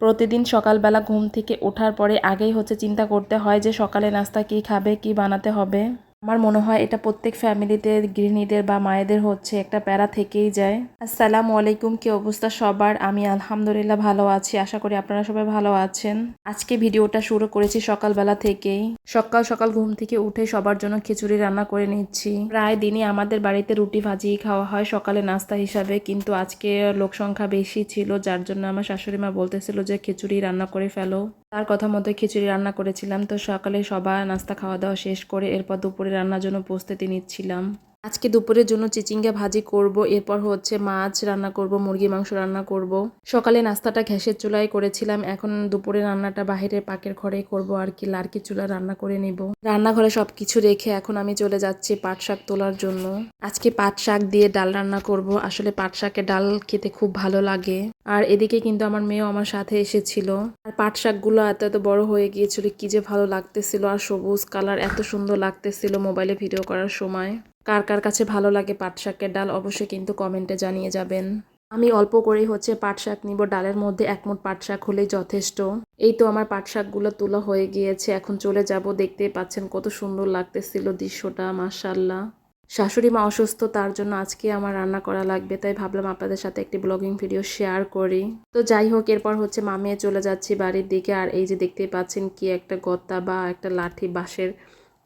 প্রতিদিন সকালবেলা ঘুম থেকে ওঠার পরে আগেই হচ্ছে চিন্তা করতে হয় যে সকালে নাস্তা কী খাবে, কি বানাতে হবে। আমার মনে হয় এটা প্রত্যেক ফ্যামিলিতে, গৃহিণীদের বা মায়েদের হচ্ছে, একটা প্যারা থেকেই যায়। আসসালামু আলাইকুম, কি অবস্থা সবার? আমি আলহামদুলিল্লাহ ভালো আছি, আশা করি আপনারা সবাই ভালো আছেন। আজকে ভিডিওটা শুরু করেছি সকালবেলা থেকেই। সকাল সকাল ঘুম থেকে উঠে সবার জন্য খিচুড়ি রান্না করে নিচ্ছি। প্রায় দিনই আমাদের বাড়িতে রুটি ভাজি খাওয়া হয় সকালে নাস্তা হিসাবে, কিন্তু আজকে লোক সংখ্যা বেশি ছিল, যার জন্য আমার শাশুড়ি মা বলতেছিল যে খিচুড়ি রান্না করে ফেলো। তার কথা মতো খিচুড়ি রান্না করেছিলাম। তো সকালে সবাই নাস্তা খাওয়া দাওয়া শেষ করে এরপর দুপুরে রান্নার জন্য প্রস্তুতি নিচ্ছিলাম। আজকে দুপুরের জন্য চিচিঙ্গা ভাজি করব, এরপর হচ্ছে মাছ রান্না করব মুরগি মাংস রান্না করব। সকালে নাস্তাটা ঘ্যাসের চুলায় করেছিলাম, এখন দুপুরে রান্নাটা বাহিরে পাকের ঘরে করব আর কি, লার্কি চুলা রান্না করে নিব। রান্নাঘরে সব কিছু রেখে এখন আমি চলে যাচ্ছি পাট শাক তোলার জন্য। আজকে পাট শাক দিয়ে ডাল রান্না করব, আসলে পাট শাকের ডাল খেতে খুব ভালো লাগে। আর এদিকে কিন্তু আমার মেয়েও আমার সাথে এসেছিল। আর পাট শাকগুলো এত এত বড় হয়ে গিয়েছিল, কি যে ভালো লাগতেছিল, আর সবুজ কালার এত সুন্দর লাগতেছিল মোবাইলে ভিডিও করার সময়। কার কার কাছে ভালো লাগে পাট শাকের ডাল অবশ্যই কিন্তু কমেন্টে জানিয়ে যাবেন। আমি অল্প করেই হচ্ছে পাট শাক নিব, ডালের মধ্যে এক মুঠ পাট শাক হলেই যথেষ্ট। এই তো আমার পাট শাকগুলো তোলা হয়ে গিয়েছে, এখন চলে যাব, দেখতেই পাচ্ছেন কত সুন্দর লাগতেছিল দৃশ্যটা মাশাল্লাহ শাশুড়ি মা অসুস্থ, তার জন্য আজকে আমার রান্না করা লাগবে, তাই ভাবলাম আপনাদের সাথে একটি ব্লগিং ভিডিও শেয়ার করি। তো যাই হোক, এরপর হচ্ছে মামিয়ে চলে যাচ্ছি বাড়ির দিকে, আর এই যে দেখতেই পাচ্ছেন কি একটা গত্তা বা একটা লাঠি বাঁশের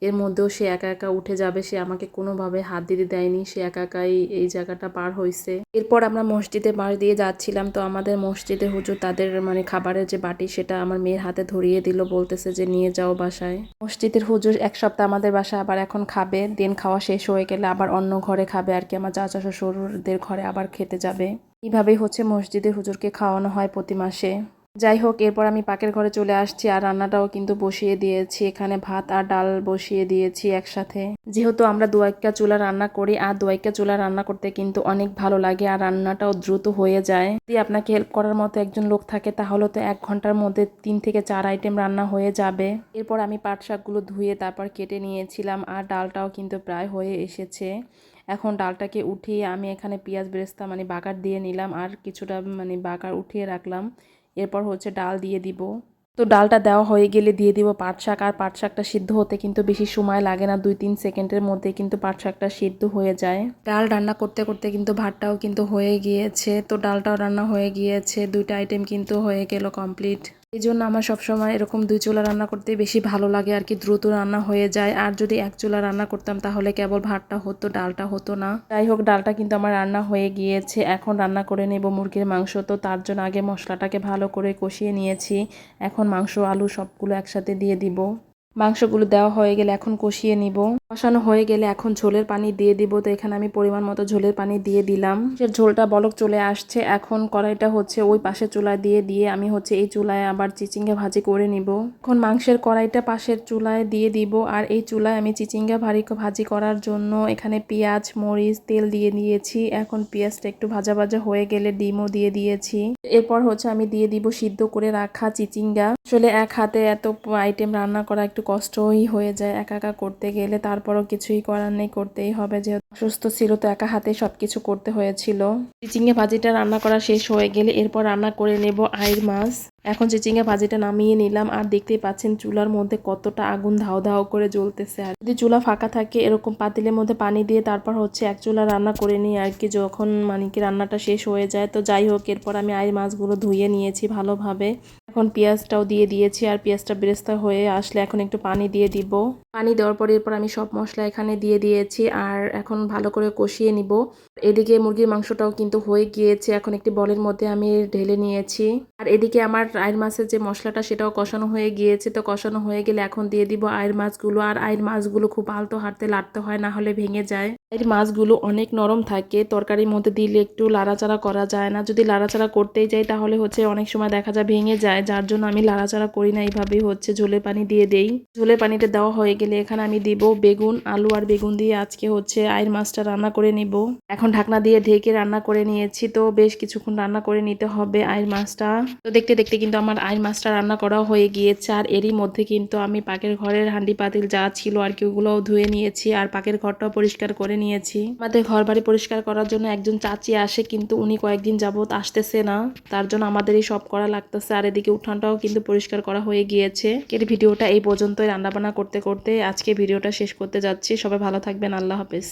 এর মধ্যেও সে একা একা উঠে যাবে, সে আমাকে কোনোভাবে হাত দিতে দেয়নি, সে একা একাই এই জায়গাটা পার হয়েছে এরপর আমরা মসজিদে বাড়ি দিয়ে যাচ্ছিলাম, তো আমাদের মসজিদে হুজুর তাদের মানে খাবারের যে বাটি, সেটা আমার মেয়ের হাতে ধরিয়ে দিল, বলতেছে যে নিয়ে যাও বাসায়। মসজিদের হুজুর এক সপ্তাহ আমাদের বাসায় আবার এখন খাবে, দিন খাওয়া শেষ হয়ে গেলে আবার অন্য ঘরে খাবে, আর কি আমার চাচা শ্বশুরদের ঘরে আবার খেতে যাবে। এইভাবেই হচ্ছে মসজিদে হুজুরকে খাওয়ানো হয় প্রতি মাসে। যাই হোক, এরপর আমি পাকের ঘরে চলে আসছি আর রান্নাটাও কিন্তু বসিয়ে দিয়েছি। এখানে ভাত আর ডাল বসিয়ে দিয়েছি একসাথে। যেহেতু আমরা দুয়াইকা চুলা রান্না করি, আর দুয়াইকা চুলা রান্না করতে কিন্তু অনেক ভালো লাগে আর রান্নাটাও দ্রুত হয়ে যায়। যদি আপনাকে হেল্প করার মতো একজন লোক থাকে, তাহলে তো এক ঘণ্টার মধ্যে তিন থেকে চার আইটেম রান্না হয়ে যাবে। এরপর আমি পাট শাকগুলো ধুয়ে তারপর কেটে নিয়েছিলাম আর ডালটাও কিন্তু প্রায় হয়ে এসেছে। এখন ডালটাকে উঠিয়ে আমি এখানে পেঁয়াজ, বেরেস্তা মানে বাগার দিয়ে নিলাম আর কিছুটা মানে বাগার উঠিয়ে রাখলাম। এরপর হচ্ছে ডাল দিয়ে দিব। তো ডালটা দেওয়া হয়ে গেলে দিয়ে দিব পাট শাক। আর পাট শাকটা সিদ্ধ হতে কিন্তু বেশি সময় লাগে না দুই তিন সেকেন্ডের মধ্যে কিন্তু পাট শাকটা সিদ্ধ হয়ে যায়। ডাল রান্না করতে করতে কিন্তু ভাতটাও কিন্তু হয়ে গিয়েছে। তো ডালটাও রান্না হয়ে গিয়েছে। দুইটা আইটেম কিন্তু হয়ে গেল কমপ্লিট এই জন্য আমার সবসময় এরকম দুই চুলা রান্না করতে বেশি ভালো লাগে আর কি, দ্রুত রান্না হয়ে যায়। আর যদি এক চুলা রান্না করতাম তাহলে কেবল ভাতটা হতো, ডালটা হতো না। যাই হোক, ডালটা কিন্তু আমার রান্না হয়ে গিয়েছে। এখন রান্না করে নেব মুরগির মাংস। তো তার জন্য আগে মশলাটাকে ভালো করে কষিয়ে নিয়েছি। এখন মাংস, আলু সবগুলো একসাথে দিয়ে দিব। মাংসগুলো দেওয়া হয়ে গেলে এখন কষিয়ে নিব। কষানো হয়ে গেলে এখন ঝোলের পানি দিয়ে দিব। তো এখানে আমি পরিমাণ মতো ঝোলের পানি দিয়ে দিলাম। সে ঝোলটা বলক চলে আসছে, এখন কড়াইটা হচ্ছে ওই পাশের চুলায় দিয়ে দিয়ে আমি হচ্ছে এই চুলায় আবার চিচিঙ্গা ভাজি করে নিব। এখন মাংসের কড়াইটা পাশের চুলায় দিয়ে দিব। আর এই চুলায় আমি চিচিঙ্গা ভারি, ভাজি করার জন্য এখানে পেঁয়াজ, মরিচ, তেল দিয়ে দিয়েছি। এখন পেঁয়াজটা একটু ভাজা ভাজা হয়ে গেলে ডিমও দিয়ে দিয়েছি। এরপর হচ্ছে আমি দিয়ে দিব সিদ্ধ করে রাখা চিচিঙ্গা। আসলে এক হাতে এত আইটেম রান্না করা একটু কষ্টই হয়ে যায় একা একা করতে গেলে। তারপরও কিছুই করার নেই, করতেই হবে। যেহেতু অসুস্থ ছিল, তো একা হাতে সবকিছু করতে হয়েছিল। চিচিঙ্গে ভাজিটা রান্না করা শেষ হয়ে গেলে এরপর রান্না করে নেব আইর মাছ। এখন চিচিঙ্গা ভাজিটা নামিয়ে নিলাম আর দেখতেই পাচ্ছেন চুলার মধ্যে কতটা আগুন ধাও ধাও করে জ্বলতেছে। আর যদি চুলা ফাঁকা থাকে, এরকম পাতিলের মধ্যে পানি দিয়ে তারপর হচ্ছে এক চুলা রান্না করে নিই আর কি, যখন মানে কি রান্নাটা শেষ হয়ে যায়। তো যাই হোক, এরপর আমি আইর মাছগুলো ধুয়ে নিয়েছি ভালোভাবে। এখন পেঁয়াজটাও দিয়ে দিয়েছি আর পেঁয়াজটা বেরেস্তা হয়ে আসলে এখন একটু পানি দিয়ে দিব। পানি দেওয়ার পর এরপর আমি সব মশলা এখানে দিয়ে দিয়েছি আর এখন ভালো করে কষিয়ে নিব। এদিকে মুরগির মাংসটাও কিন্তু হয়ে গিয়েছে, এখন একটি বলের মধ্যে আমি ঢেলে নিয়েছি। আর এদিকে আমার আয়ের মাছের যে মশলাটা সেটাও কষানো হয়ে গিয়েছে, তো কষানো হয়ে গেলে এখন দিয়ে দিব আয়ের মাছগুলো। আর আয়ের মাছগুলো খুব আলতো হাঁটতে লাটতে হয়, না হলে ভেঙে যায়। এর মাছগুলো অনেক নরম থাকে। তরকারির মধ্যে দিলে একটু লাড়াচাড়া করা যায় না। যদি লাড়াচাড়া করতেই যাই তাহলে হচ্ছে অনেক সময় দেখা যায় ভেঙে যায়, যার জন্য আমি লাড়াচাড়া করি না। এইভাবেই হচ্ছে ঝোলের পানি দিয়ে দেই। ঝোলের পানিটা দেওয়া হয়ে গেলে এখানে আমি দিব বেগুন, আলু আর বেগুন দিয়ে আজকে হচ্ছে আয়ের মাছটা রান্না করে নিব। এখন ঢাকনা দিয়ে ঢেকে রান্না করে নিয়েছি তো বেশ কিছুক্ষণ রান্না করে নিতে হবে আয়ের মাছটা। তো দেখতে দেখতে কিন্তু আমার আয়ের মাছটা রান্না করা হয়ে গিয়েছে আর এরই মধ্যে কিন্তু আমি পাকের ঘরের হাঁডি পাতিল যা ছিল আর কি ওগুলোও ধুয়ে নিয়েছি আর পাকের ঘরটাও পরিষ্কার করে নিয়েছি। আমাদের ঘর বাড়ি পরিষ্কার করার জন্য একজন চাচি আসে, কিন্তু উনি কয়েকদিন যাবত আসতেছে না। তার জন্য আমাদেরই সব করা লাগতেছে, আর এদিকে উঠানটাও কিন্তু পরিষ্কার করা হয়ে গিয়েছে। এর ভিডিওটা এই পর্যন্তই। রান্নাবান্না করতে করতে আজকে ভিডিওটা শেষ করতে যাচ্ছি। সবাই ভালো থাকবেন। আল্লাহ হাফেজ।